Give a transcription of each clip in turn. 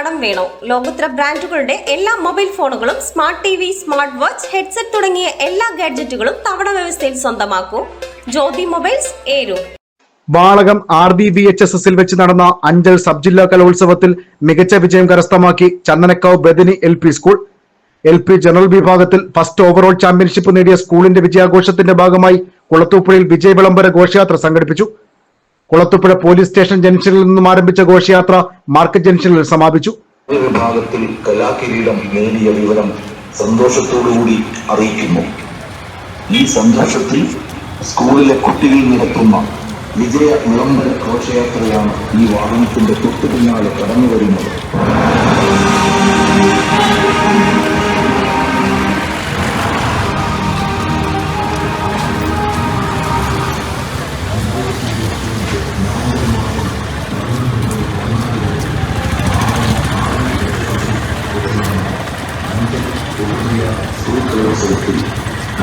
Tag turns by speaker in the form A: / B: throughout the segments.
A: കടം വേണോ? ലോകോത്തര ബ്രാൻഡുകളുടെ എല്ലാ മൊബൈൽ ഫോണുകളും smart T V smart watch headset തുടങ്ങിയ എല്ലാ ഗാഡ്ജറ്റുകളും തവണ വ്യവസ്ഥയിൽ സ്വന്തമാക്കൂ. Jyothi mobiles ഏരു
B: Valakom R B V H S എസിൽ വെച്ച് നടന്ന അഞ്ചൽ സബ് ജില്ലാ കലോത്സവത്തിൽ മികച്ച വിജയം കരസ്ഥമാക്കി Chandanakkavu Bethany L P school. L P general വിഭാഗത്തിൽ ഫസ്റ്റ് ഓവറോൾ ചാമ്പ്യൻഷിപ്പ് നേടിയ സ്കൂളിന്റെ വിജയാഘോഷത്തിന്റെ ഭാഗമായി കുളത്തൂപ്പുഴയിൽ വിജയ വിളംബര ഘോഷയാത്ര സംഘടിപ്പിച്ചു. കുളത്തൂപ്പുഴ പോലീസ് സ്റ്റേഷൻ ജംഗ്ഷനിൽ നിന്നും ആരംഭിച്ച ഘോഷയാത്ര മാർക്കറ്റ് ജംഗ്ഷനിൽ സമാപിച്ചു.
C: വിഭാഗത്തിൽ കലാകിരീടം നേടിയ വിവരം സന്തോഷത്തോടുകൂടി അറിയിക്കുന്നു. ഈ സന്തോഷത്തിൽ സ്കൂളിലെ കുട്ടികൾ നടത്തുന്ന വിജയ വിളംബര ഘോഷയാത്രയാണ് ഈ വാഹനത്തിന്റെ തൊട്ടു പിന്നാലെ കടന്നു വരുന്നത് സ്കൂൾ കലോത്സവത്തിൽ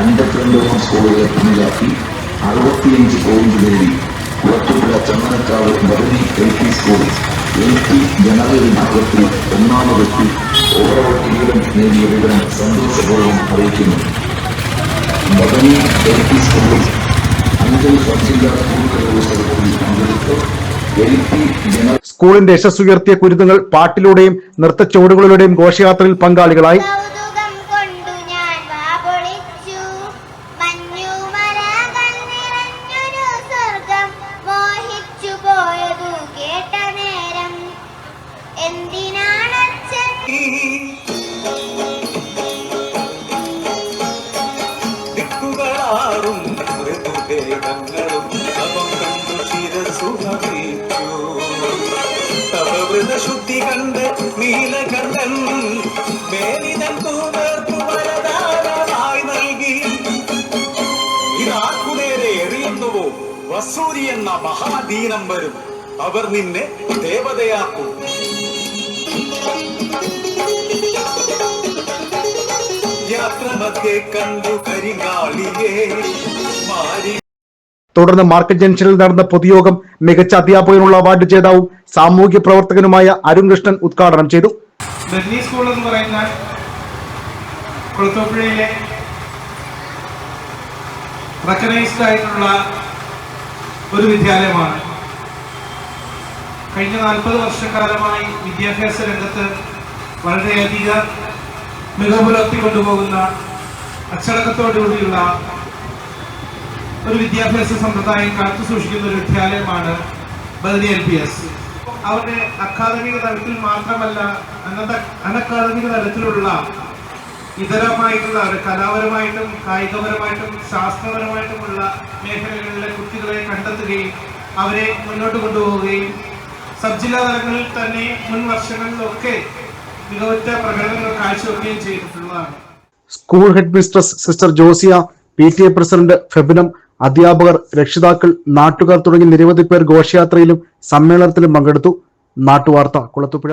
C: അൻപത്തിരണ്ടോളം സ്കൂളുകളെ പിന്നിലാക്കി അറുപത്തിയഞ്ച് പോയിന്റ് നേടി. Kulathupuzha Chandanakkavu Bethany L P school L P general വിഭാഗത്തിൽ ഒന്നാമതെത്തി ഓവറോൾ കിരീടം നേടിയ വിവരം സന്തോഷപൂർവം അറിയിക്കുന്നു. ബദനി എൽ പി സ്കൂളിൽ അഞ്ചൽ സബ് ജില്ലാ സ്കൂൾ കലോത്സവത്തിൽ പങ്കെടുത്ത്
B: സ്കൂളിന്റെ യശസ് ഉയർത്തിയ കുരുന്നുകൾ പാട്ടിലൂടെയും നൃത്തച്ചുവടുകളിലൂടെയും ഘോഷയാത്രയിൽ പങ്കാളികളായി.
D: വസൂരി എന്ന മഹാദീനം വരും അവർ നിന്നെ ദേവതയാക്കും യാത്ര മധ്യേ കണ്ടു കരിങ്കാളിയേ മാരി
B: തുടർന്ന് മാർക്കറ്റ് ജംഗ്ഷനിൽ നടന്ന പൊതുയോഗം മികച്ച അധ്യാപകനുള്ള അവാർഡ് ജേതാവും സാമൂഹ്യ പ്രവർത്തകനുമായ അരുൺ കൃഷ്ണൻ ഉദ്ഘാടനം ചെയ്തു.
E: സ്കൂൾ എന്ന് പറയുന്ന ആയിട്ടുള്ള ഒരു വിദ്യാലയമാണ്. കഴിഞ്ഞ നാൽപ്പത് വർഷക്കാലമായി വിദ്യാഭ്യാസ രംഗത്ത് വളരെയധികം മികവ് പുലർത്തി കൊണ്ടുപോകുന്ന അച്ചടക്കത്തോടുകൂടിയുള്ള ഒരു വിദ്യാഭ്യാസ സമ്പ്രദായം കാത്തു സൂക്ഷിക്കുന്ന ഒരു വിദ്യാലയമാണ് ബദരി എൽ പി എസ്. അവരുടെ അക്കാദമിക തലത്തിൽ മാത്രമല്ല അനന്ത അനക്കാദമിക തലത്തിലുള്ള ഇതരമായിട്ടുള്ള കലാപരമായിട്ടും കായികപരമായിട്ടും ശാസ്ത്രപരമായിട്ടുമുള്ള മേഖലകളിലെ കുട്ടികളെ കണ്ടെത്തുകയും അവരെ മുന്നോട്ട് കൊണ്ടുപോവുകയും സബ് ജില്ലാ തലങ്ങളിൽ തന്നെ മുൻ വർഷങ്ങളിലൊക്കെ മികവുറ്റ പ്രകടനങ്ങൾ കാഴ്ചവെക്കുകയും ചെയ്തിട്ടുള്ളതാണ്.
B: School head mistress sister Josiya P T A president ഫെബിനം അധ്യാപകർ രക്ഷിതാക്കൾ നാട്ടുകാർ തുടങ്ങി നിരവധി പേർ ഘോഷയാത്രയിലും സമ്മേളനത്തിലും പങ്കെടുത്തു. നാട്ടുവാർത്ത കുളത്തുപുഴ.